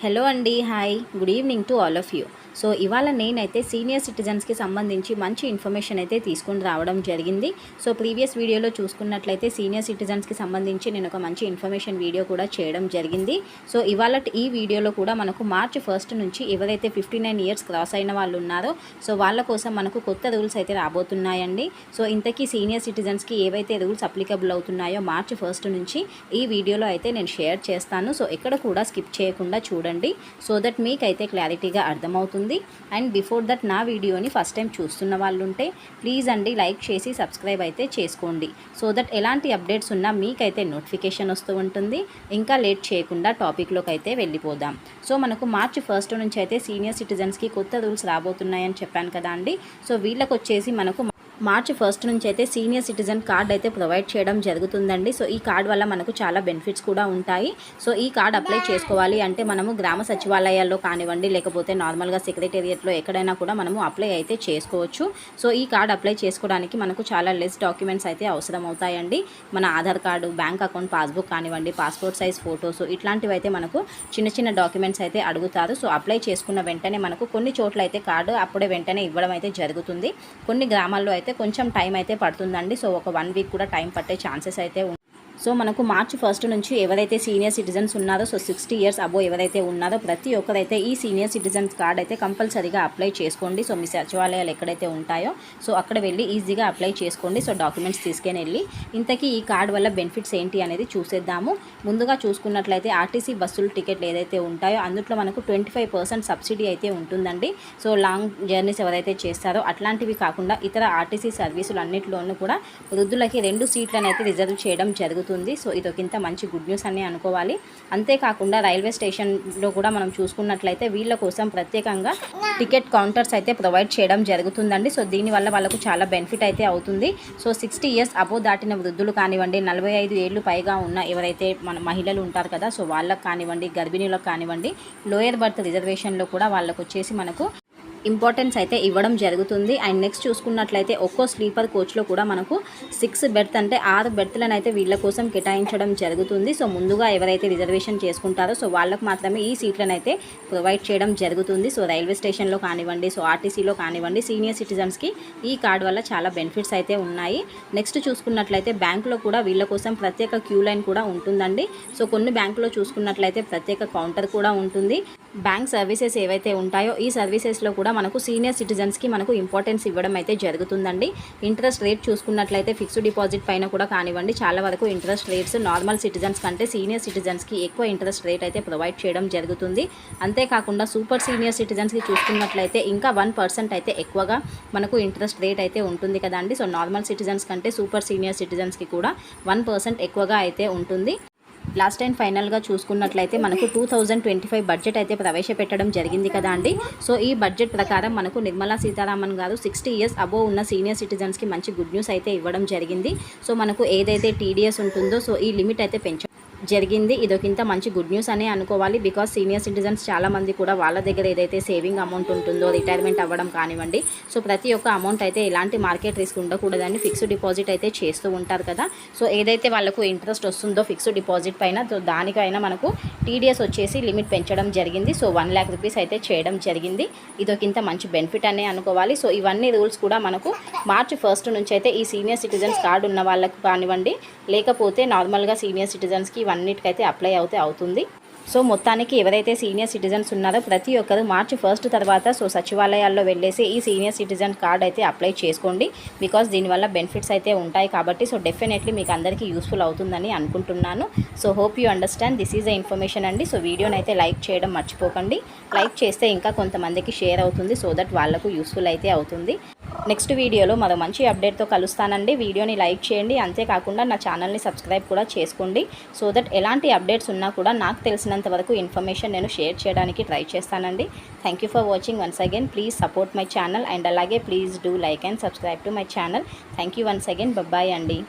Hello అండి hi good evening to all of you so ఇవాళ నేనైతే సీనియర్ సిటిజన్స్కి సంబంధించి మంచి ఇన్ఫర్మేషన్ అయితే తీసుకొని రావడం జరిగింది. సో ప్రీవియస్ వీడియోలో చూసుకున్నట్లయితే సీనియర్ సిటిజన్స్కి సంబంధించి నేను ఒక మంచి ఇన్ఫర్మేషన్ వీడియో కూడా చేయడం జరిగింది. సో ఇవాళ ఈ వీడియోలో కూడా మనకు మార్చ్ ఫస్ట్ నుంచి ఎవరైతే ఫిఫ్టీ నైన్ ఇయర్స్ క్రాస్ అయిన వాళ్ళు ఉన్నారో సో వాళ్ళ కోసం మనకు కొత్త రూల్స్ అయితే రాబోతున్నాయండి. సో ఇంతకీ సీనియర్ సిటిజన్స్కి ఏవైతే రూల్స్ అప్లికబుల్ అవుతున్నాయో మార్చ్ ఫస్ట్ నుంచి ఈ వీడియోలో అయితే నేను షేర్ చేస్తాను. సో ఎక్కడ కూడా స్కిప్ చేయకుండా చూడండి. సో దట్ మీకైతే క్లారిటీగా అర్థమవుతుంది. అండ్ బిఫోర్ దట్ నా వీడియోని ఫస్ట్ టైం చూస్తున్న వాళ్ళు ఉంటే ప్లీజ్ అండి లైక్ చేసి సబ్స్క్రైబ్ అయితే చేసుకోండి. సో దట్ ఎలాంటి అప్డేట్స్ ఉన్నా మీకైతే నోటిఫికేషన్ వస్తూ ఉంటుంది. ఇంకా లేట్ చేయకుండా టాపిక్లోకి అయితే వెళ్ళిపోదాం. సో మనకు మార్చ్ ఫస్ట్ నుంచి అయితే సీనియర్ సిటిజన్స్కి కొత్త రూల్స్ రాబోతున్నాయని చెప్పాను కదా అండి. సో వీళ్ళకి వచ్చేసి మనకు మార్చి ఫస్ట్ నుంచి అయితే సీనియర్ సిటిజన్ కార్డ్ అయితే ప్రొవైడ్ చేయడం జరుగుతుందండి. సో ఈ కార్డ్ వల్ల మనకు చాలా బెనిఫిట్స్ కూడా ఉంటాయి. సో ఈ కార్డ్ అప్లై చేసుకోవాలి అంటే మనము గ్రామ సచివాలయాల్లో కానివ్వండి లేకపోతే నార్మల్గా సెక్రటేరియట్లో ఎక్కడైనా కూడా మనము అప్లై అయితే చేసుకోవచ్చు. సో ఈ కార్డ్ అప్లై చేసుకోవడానికి మనకు చాలా లెస్ డాక్యుమెంట్స్ అయితే అవసరం అవుతాయండి మన Aadhaar card bank account passbook కానివ్వండి పాస్పోర్ట్ సైజ్ ఫొటోస్ ఇట్లాంటివి అయితే మనకు చిన్న చిన్న డాక్యుమెంట్స్ అయితే అడుగుతారు. సో అప్లై చేసుకున్న వెంటనే మనకు కొన్ని చోట్ల అయితే కార్డు అప్పుడే వెంటనే ఇవ్వడం అయితే జరుగుతుంది. కొన్ని గ్రామాల్లో అయితే కొంచెం టైం అయితే పడుతుందండి. సో ఒక వన్ వీక్ కూడా టైం పట్టే ఛాన్సెస్ అయితే ఉం- సో మనకు మార్చి ఫస్ట్ నుంచి ఎవరైతే సీనియర్ సిటిజన్స్ ఉన్నారో సో సిక్స్టీ ఇయర్స్ అబో ఎవరైతే ఉన్నారో ప్రతి ఒక్కరైతే ఈ సీనియర్ సిటిజన్స్ కార్డ్ అయితే కంపల్సరీగా అప్లై చేసుకోండి. సో మీ సచివాలయాలు ఎక్కడైతే ఉంటాయో సో అక్కడ వెళ్ళి ఈజీగా అప్లై చేసుకోండి. సో డాక్యుమెంట్స్ తీసుకొని వెళ్ళి ఇంతకీ ఈ కార్డ్ వల్ల బెనిఫిట్స్ ఏంటి అనేది చూసేద్దాము. ముందుగా చూసుకున్నట్లయితే ఆర్టీసీ బస్సులు టికెట్లు ఏదైతే ఉంటాయో అందులో మనకు ట్వంటీ ఫైవ్ పర్సెంట్ సబ్సిడీ అయితే ఉంటుందండి. సో లాంగ్ జర్నీస్ ఎవరైతే చేస్తారో అట్లాంటివి కాకుండా ఇతర ఆర్టీసీ సర్వీసులు అన్నింటిలోనూ కూడా వృద్ధులకి రెండు సీట్లను అయితే రిజర్వ్ చేయడం జరుగుతుంది. సో ఇదొకింత మంచి గుడ్ న్యూస్ అని అనుకోవాలి. అంతేకాకుండా రైల్వే స్టేషన్లో కూడా మనం చూసుకున్నట్లయితే వీళ్ళ కోసం ప్రత్యేకంగా టికెట్ కౌంటర్స్ అయితే ప్రొవైడ్ చేయడం జరుగుతుందండి. సో దీనివల్ల వాళ్ళకు చాలా బెనిఫిట్ అయితే అవుతుంది. సో సిక్స్టీ ఇయర్స్ అబో దాటిన వృద్ధులు కానివ్వండి నలభై ఐదు ఏళ్ళు పైగా ఉన్న ఎవరైతే మన మహిళలు ఉంటారు కదా సో వాళ్ళకి కానివ్వండి గర్భిణీలకు కానివ్వండి లోయర్ బర్త్ రిజర్వేషన్లో కూడా వాళ్ళకు వచ్చేసి మనకు ఇంపార్టెన్స్ అయితే ఇవ్వడం జరుగుతుంది. అండ్ నెక్స్ట్ చూసుకున్నట్లయితే ఒక్కో స్లీపర్ కోచ్లో కూడా మనకు సిక్స్ బెర్త్ అంటే ఆరు బెర్త్లను అయితే వీళ్ళ కోసం కేటాయించడం జరుగుతుంది. సో ముందుగా ఎవరైతే రిజర్వేషన్ చేసుకుంటారో సో వాళ్ళకు మాత్రమే ఈ సీట్లను అయితే ప్రొవైడ్ చేయడం జరుగుతుంది. సో రైల్వే స్టేషన్లో కానివ్వండి సో ఆర్టీసీలో కానివ్వండి సీనియర్ సిటిజన్స్కి ఈ కార్డ్ వల్ల చాలా బెనిఫిట్స్ అయితే ఉన్నాయి. నెక్స్ట్ చూసుకున్నట్లయితే బ్యాంకులో కూడా వీళ్ళ కోసం ప్రత్యేక క్యూ లైన్ కూడా ఉంటుందండి. సో కొన్ని బ్యాంకులో చూసుకున్నట్లయితే ప్రత్యేక కౌంటర్ కూడా ఉంటుంది. బ్యాంక్ సర్వీసెస్ ఏవైతే ఉంటాయో ఈ సర్వీసెస్లో కూడా మనకు సీనియర్ సిటిజన్స్కి మనకు ఇంపార్టెన్స్ ఇవ్వడం అయితే జరుగుతుందండి. ఇంట్రెస్ట్ రేట్ చూసుకున్నట్లయితే ఫిక్స్డ్ డిపాజిట్ పైన కూడా కానివ్వండి చాలా వరకు ఇంట్రెస్ట్ రేట్స్ నార్మల్ సిటిజన్స్ కంటే సీనియర్ సిటిజన్స్కి ఎక్కువ ఇంట్రెస్ట్ రేట్ అయితే ప్రొవైడ్ చేయడం జరుగుతుంది. అంతేకాకుండా సూపర్ సీనియర్ సిటిజన్స్కి చూసుకున్నట్లయితే ఇంకా వన్ పర్సెంట్ అయితే ఎక్కువగా మనకు ఇంట్రెస్ట్ రేట్ అయితే ఉంటుంది కదండి. సో నార్మల్ సిటిజన్స్ కంటే సూపర్ సీనియర్ సిటిజన్స్కి కూడా వన్ పర్సెంట్ ఎక్కువగా అయితే ఉంటుంది. లాస్ట్ టైం ఫైనల్గా చూసుకున్నట్లయితే మనకు two thousand twenty five budget అయితే ప్రవేశపెట్టడం జరిగింది కదా అండి. సో ఈ బడ్జెట్ ప్రకారం మనకు Nirmala Sitharaman garu sixty years above ఉన్న సీనియర్ సిటిజన్స్కి మంచి గుడ్ న్యూస్ అయితే ఇవ్వడం జరిగింది. సో మనకు ఏదైతే టీడీఎస్ ఉంటుందో సో ఈ లిమిట్ అయితే పెంచ జరిగింది. ఇదొకింత మంచి గుడ్ న్యూస్ అనే అనుకోవాలి. బికాస్ సీనియర్ సిటిజన్స్ చాలా మంది కూడా వాళ్ళ దగ్గర ఏదైతే సేవింగ్ అమౌంట్ ఉంటుందో రిటైర్మెంట్ అవ్వడం కానివ్వండి. సో ప్రతి ఒక్క అమౌంట్ అయితే ఎలాంటి మార్కెట్ రిస్క్ ఉండకూడదని ఫిక్స్డ్ డిపాజిట్ అయితే చేస్తూ ఉంటారు కదా. సో ఏదైతే వాళ్ళకు ఇంట్రెస్ట్ వస్తుందో ఫిక్స్డ్ డిపాజిట్ పైన సో దానికైనా మనకు టీడీఎస్ వచ్చేసి లిమిట్ పెంచడం జరిగింది. సో వన్ ల్యాక్ రూపీస్ అయితే చేయడం జరిగింది. ఇదొకింత మంచి బెనిఫిట్ అనే అనుకోవాలి. సో ఇవన్నీ రూల్స్ కూడా మనకు మార్చి ఫస్ట్ నుంచి అయితే ఈ సీనియర్ సిటిజన్స్ కార్డు ఉన్న వాళ్ళకు కానివ్వండి లేకపోతే నార్మల్గా సీనియర్ సిటిజన్స్కి ఇవన్నిటికైతే అప్లై అవుతే అవుతుంది. సో మొత్తానికి ఎవరైతే సీనియర్ సిటిజన్స్ ఉన్నారో ప్రతి ఒక్కరు మార్చి ఫస్ట్ తర్వాత సో సచివాలయాల్లో వెళ్ళేసి ఈ సీనియర్ సిటిజన్ కార్డ్ అయితే అప్లై చేసుకోండి. బికాస్ దీనివల్ల బెనిఫిట్స్ అయితే ఉంటాయి కాబట్టి సో డెఫినెట్లీ మీకు అందరికీ యూస్ఫుల్ అవుతుందని అనుకుంటున్నాను. So hope you understand this is a information అండి. సో వీడియోని అయితే లైక్ చేయడం మర్చిపోకండి. లైక్ చేస్తే ఇంకా కొంతమందికి షేర్ అవుతుంది. సో దట్ వాళ్ళకు యూస్ఫుల్ అయితే అవుతుంది. నెక్స్ట్ వీడియోలో మరో మంచి అప్డేట్తో కలుస్తానండి. వీడియోని లైక్ చేయండి. అంతేకాకుండా నా ఛానల్ని సబ్స్క్రైబ్ కూడా చేసుకోండి. సో దట్ ఎలాంటి అప్డేట్స్ ఉన్నా కూడా నాకు తెలిసినంత వరకు ఇన్ఫర్మేషన్ నేను షేర్ చేయడానికి ట్రై చేస్తానండి. Thank you for watching once again. Please support my channel and అలాగే please do like and subscribe to my channel. Thank you once again. Bye bye అండి.